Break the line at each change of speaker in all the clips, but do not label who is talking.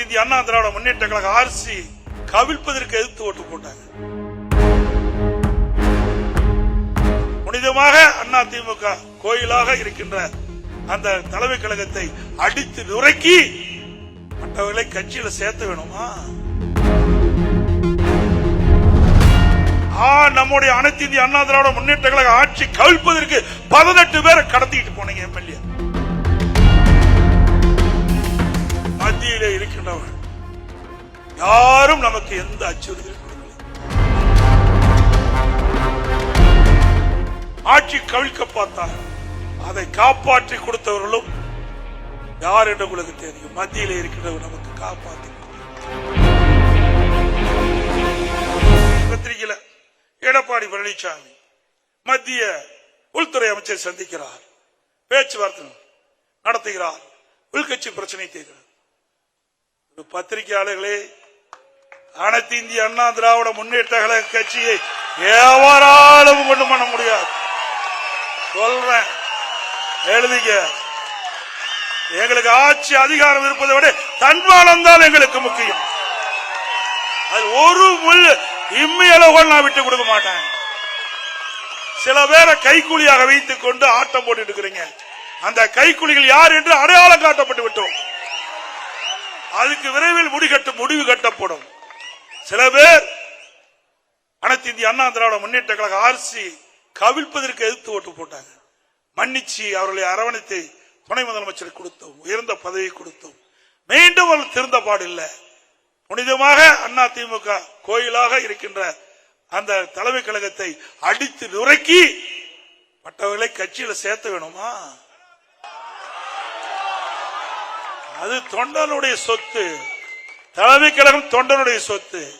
அனைத்து இந்திய அண்ணா திராவிட முன்னேற்ற கழக ஆர்சி கவிழ்ப்பதற்கு எதிர்த்து ஓட்டு போட்டாங்க. புனிதமாக அண்ணா திமுக கோயிலாக இருக்கின்ற அந்த தலைமை கழகத்தை அடித்து நுரைக்கி மற்றவர்களை கட்சியில சேர்த்த வேணுமா? நம்முடைய அனைத்து இந்திய அண்ணா திராவிட முன்னேற்ற கழக ஆட்சி கவிழ்ப்பதற்கு பதினெட்டு பேரை கடத்திட்டு போனீங்க எம்எல்ஏ. யாரும் நமக்கு எந்த அச்சுறுத்தலும் ஆட்சி கவிழ்க்க பார்த்தாங்க அதை காப்பாற்றி கொடுத்தவர்களும் யார் என்று உங்களுக்கு தெரியும். மத்தியில் இருக்கின்றவர் நமக்கு காப்பாற்றி பத்திரிகையில எடப்பாடி பழனிசாமி மத்திய உள்துறை அமைச்சர் சந்திக்கிறார். பேச்சுவார்த்தை நடத்துகிறார். உள்கட்சி பிரச்சனை தீர்க்கிறார் பத்திரிகையாளர்களே அனைத்து இந்திய அண்ணா திராவிட முன்னேற்ற கழக கட்சியை எவராலும் கொண்டு பண்ண முடியாது. சொல்றேன். எழுதிக்க. எங்களுக்கு ஆட்சி அதிகாரம் இருப்பதை விட தன்மானம் தான் எங்களுக்கு முக்கியம். அது ஒரு முள் இம்மையளவுகள் நான் விட்டு கொடுக்க மாட்டேன். சில பேரை கைக்கூலியாக வைத்துக் கொண்டு ஆட்டம் போட்டு இருக்கிறீங்க. அந்த கைக்கூலிகள் யார் என்று அடையாளம் காட்டப்பட்டு விட்டோம். அதுக்கு விரைவில் முடிகட்டு முடிவு கட்டப்படும். சில பேர் அனைத்து இந்திய அண்ணா திராவிட முன்னேற்ற கழக ஆர்சி கவிழ்ப்பதற்கு எதிர்த்து ஓட்டு போட்டாங்க. மன்னிச்சு அவர்களை அரவணைத்து துணை முதலமைச்சர் கொடுத்தோம். உயர்ந்த பதவி கொடுத்தோம். மீண்டும் அவர்கள் திருந்த பாடில்லை. புனிதமாக அண்ணா திமுக கோயிலாக இருக்கின்ற அந்த தலைமை கழகத்தை அடித்து நுரைக்கி மற்றவர்களை கட்சியில சேர்த்த வேணுமா? அது தொண்டனுடைய சொத்து. தலைமை கழகம் தொண்டனுடைய சொத்து.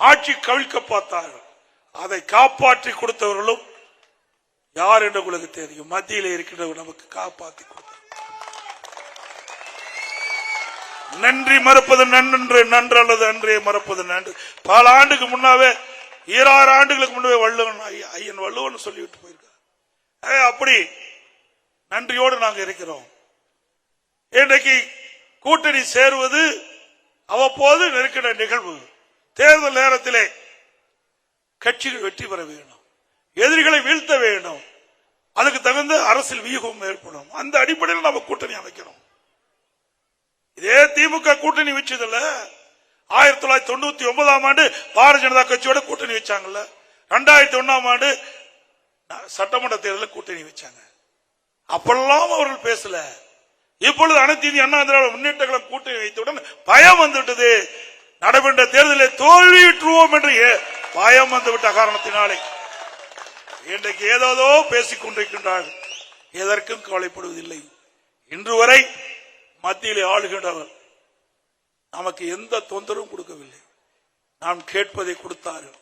ஆட்சி கவிழ்க்க பார்த்தார்கள். அதை காப்பாற்றி கொடுத்தவர்களும் யார் என்று உங்களுக்கு தெரியும். மத்தியில் இருக்கின்றவர் நமக்கு காப்பாற்றி கொடுத்தார் நன்றி மறுப்பது நன்று நன்று அல்லது அன்றே மறுப்பது நன்று. பல ஆண்டுக்கு முன்னாவே ஈராறு ஆண்டுகளுக்கு முன்னாவே வள்ளுவன் ஐயன் வள்ளுவன் சொல்லிவிட்டு போயிருக்கார். அப்படி நன்றியோடு நாங்க இருக்கிறோம். இன்றைக்கு கூட்டணி சேருவது அவ்வப்போது நெருக்கிற நிகழ்வு. தேர்தல் நேரத்திலே கட்சிகள் வெற்றி பெற வேண்டும். எதிரிகளை வீழ்த்த வேண்டும். அதுக்கு தகுந்த அரசியல் வியூகம் ஏற்படும். அந்த அடிப்படையில் நம்ம கூட்டணி அமைக்கிறோம் இதே திமுக கூட்டணி வச்சதுல ஆயிரத்தி தொள்ளாயிரத்தி தொண்ணூத்தி ஒன்பதாம் ஆண்டு பாரதிய ஜனதா கட்சியோட கூட்டணி வச்சாங்கல்ல. ரெண்டாயிரத்தி ஒன்னாம் ஆண்டு சட்டமன்ற தேர்தலில் கூட்டணி வச்சாங்க. அப்பெல்லாம் அவர்கள் பேசல. இப்பொழுது அனைத்து இந்திய அண்ணா திராவிட முன்னேற்ற கழகம் கூட்டணி வைத்தவுடன் பயம் வந்துவிட்டது. நடைபெற்ற தேர்தலில் தோல்வியுற்றுவோம் என்று ஏ- பயம் வந்துவிட்ட காரணத்தினாலே இன்றைக்கு ஏதோதோ பேசிக் கொண்டிருக்கின்றார்கள். எதற்கும் கவலைப்படுவதில்லை. இன்று வரை மத்தியிலே ஆளுகின்றவர் நமக்கு எந்த தொந்தரவும் கொடுக்கவில்லை. நாம் கேட்பதை கொடுத்தார்கள்.